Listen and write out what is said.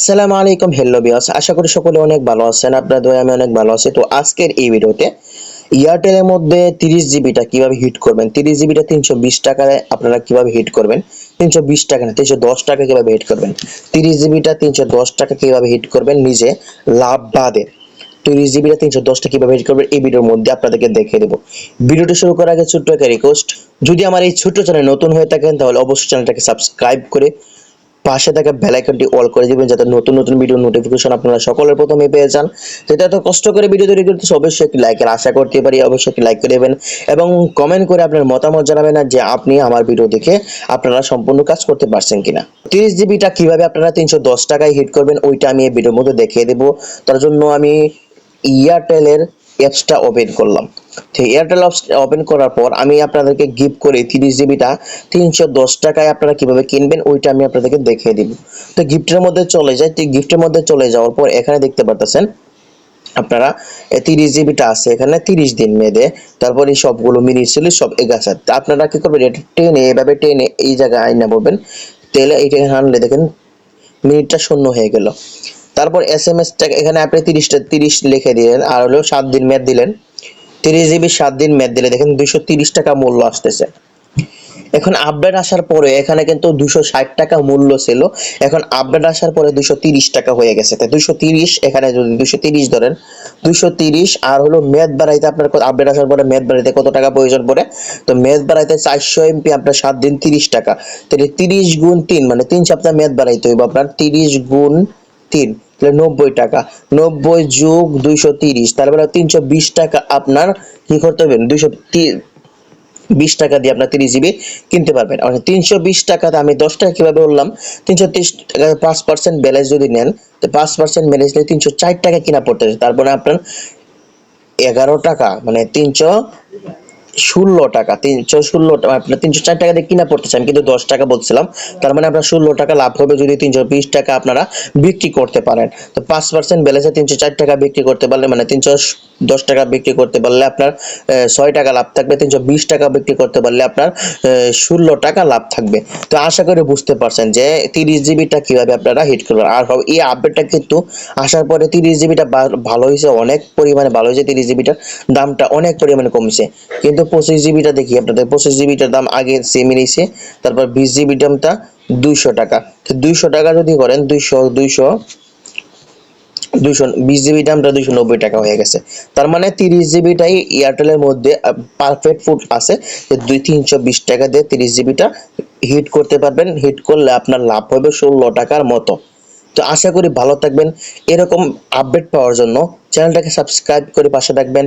আসসালামু আলাইকুম হেল্লো বিয়াস আশা করি সকলে অনেক ভালো আছেন, আপনার দয়া আমি অনেক ভালো আছি। তো আজকের এই ভিডিওতে এয়ারটেলের মধ্যে তিরিশ জিবিটা কীভাবে হিট করবেন? তিরিশ জিবিটা তিনশো বিশ টাকায় আপনারা কীভাবে হিট করবেন? তিনশো বিশ টাকা না, তিনশো দশ টাকা কীভাবে হিট করবেন? তিরিশ জিবিটা তিনশো দশ টাকা কীভাবে হিট করবেন? নিজে লাভ বাদে। তিরিশ জিবিটা তিনশো দশটা কীভাবে হিট করবেন? এই ভিডিওর মধ্যে আপনাদেরকে দেখিয়ে দেবো। ভিডিওটি শুরু করার আগে ছোট্ট একটা রিকোয়েস্ট যদি আমার এই ছোট্ট চ্যানেল নতুন হয়ে থাকেন, তাহলে অবশ্যই চ্যানেলটাকে সাবস্ক্রাইব করে পাশে থাকা বেল আইকনটি অল করে দিবেন যাতে নতুন নতুন ভিডিও নোটিফিকেশন আপনারা সকলের প্রথমে পেয়ে যান। সেটা এত কষ্ট করে ভিডিও তৈরি করতে অবশ্যই একটি লাইকের আশা করতে পারি অবশ্যই একটি লাইক করে দেবেন এবং কমেন্ট করে আপনার মতামত জানাবেন যে আপনি আমার ভিডিও দেখে আপনারা সম্পূর্ণ কাজ করতে পারছেন কিনা। তিরিশ জিবিটা কীভাবে আপনারা তিনশো দশ টাকায় হিট করবেন, ওইটা আমি এই ভিডিওর মধ্যে দেখিয়ে দেবো। তার জন্য আমি এয়ারটেলের অ্যাপসটা ওপেন করলাম। তো এয়ারটেল ওপেন করার পর আমি আপনাদেরকে গিফট করে তিরিশ জিবিটা তিনশো দশ টাকায় আপনারা কীভাবে কিনবেন ওইটা আমি আপনাদেরকে দেখিয়ে দিব। তো গিফটের মধ্যে চলে যায় গিফটের মধ্যে চলে যাওয়ার পর এখানে দেখতে পারতেছেন, আপনারা তিরিশ জিবিটা আছে এখানে তিরিশ দিন মেয়েদে, তারপর এই সবগুলো মিলিয়ে ছিল সব এগাছে আপনারা কি করবেন, এটা টেনে, এভাবে টেনে এই জায়গায় আইনা বলবেন তেলে এইটা আনলে দেখেন মিনিটটা শূন্য হয়ে গেল। তারপর এস এম এসটা এখানে আপনি তিরিশটা, তিরিশ লিখে দিলেন, আর হলো সাত দিন মেয়াদ দিলেন। তিরিশ জিবি, সাত দিন মেয়াদ দিলে। দেখেন দুইশো তিরিশ টাকা মূল্য আসতেছে। এখন আপডেট আসার পরে এখানে কিন্তু দুশো ষাট টাকা মূল্য ছিল। এখন আপডেট আসার পরে দুশো তিরিশ টাকা হয়ে গেছে। তাই দুশো তিরিশ এখানে যদি দুশো তিরিশ ধরেন দুশো তিরিশ আর হলো মেয়াদ বাড়াইতে আপনার আপডেট আসার পরে মেয়াদ বাড়াইতে কত টাকা প্রয়োজন পড়ে? তো মেয়াদ বাড়াইতে চারশো এমপি আপনার সাত দিন তিরিশ টাকা। তাহলে তিরিশ গুণ তিন মানে তিন সপ্তাহ মেয়াদ বাড়াইতে হইব আপনার তিরিশ গুণ তিন। তাহলে নব্বই টাকা। নব্বই যোগ দুইশো তিরিশ তারপরে তিনশো বিশ টাকা আপনার কি করতে হবে? দুইশো বিশ টাকা দিয়ে আপনার তিরিশ জিবি কিনতে পারবেন। অর্থাৎ তিনশো বিশ টাকাতে আমি দশ টাকা কীভাবে বললাম? তিনশো তিরিশ টাকা পাঁচ পার্সেন্ট ব্যালেন্স যদি নেন, তো পাঁচ পার্সেন্ট ব্যালেন্স নিয়ে তিনশো চার টাকা কিনা পড়তেছে। তারপরে আপনার এগারো টাকা মানে তিনশো ষোলো টাকা তিনশো ষোলো তিনশো চার টাকা দিয়ে কিনা পড়তেছে আমি কিন্তু দশ টাকা বলছিলাম, তার মানে আপনার ষোলো টাকা লাভ হবে যদি তিনশো বিশ টাকা আপনারা বিক্রি করতে পারেন। তো পাঁচ পার্সেন্ট ব্যালেন্সে তিনশো চার টাকা বিক্রি করতে পারলে মানে তিনশো দশ টাকা বিক্রি করতে পারলে আপনার ছয় টাকা লাভ থাকবে, তিনশো বিশ টাকা বিক্রি করতে পারলে আপনার ষোলো টাকা লাভ থাকবে। তো আশা করি বুঝতে পারছেন যে তিরিশ জিবিটা কীভাবে আপনারা হিট করবেন। আর এই আপডেটটা কিন্তু আসার পরে তিরিশ জিবিটা ভালো হয়েছে, অনেক পরিমাণে ভালো হয়েছে, তিরিশ জিবিটার দামটা অনেক পরিমাণে কমছে। কিন্তু পঁচিশ জিবিটা দেখি আপনাদের। পঁচিশ জিবিটার দাম আগে সেমই নিয়েছে তারপর বিশ জিবি দামটা দুইশো টাকা। দুইশো টাকা যদি করেন, দুইশো দুইশো দুইশো, বিশ জিবি দামটা নব্বই টাকা হয়ে গেছে। তার মানে তিরিশ জিবিটাই এয়ারটেলের মধ্যে পারফেক্ট ফুড আছে। দুই তিনশো বিশ টাকা দিয়ে তিরিশ জিবিটা হিট করতে পারবেন। হিট করলে আপনার লাভ হবে ষোলো টাকার মতো। তো আশা করি ভালো থাকবেন। এরকম আপডেট পাওয়ার জন্য চ্যানেলটাকে সাবস্ক্রাইব করে পাশে থাকবেন।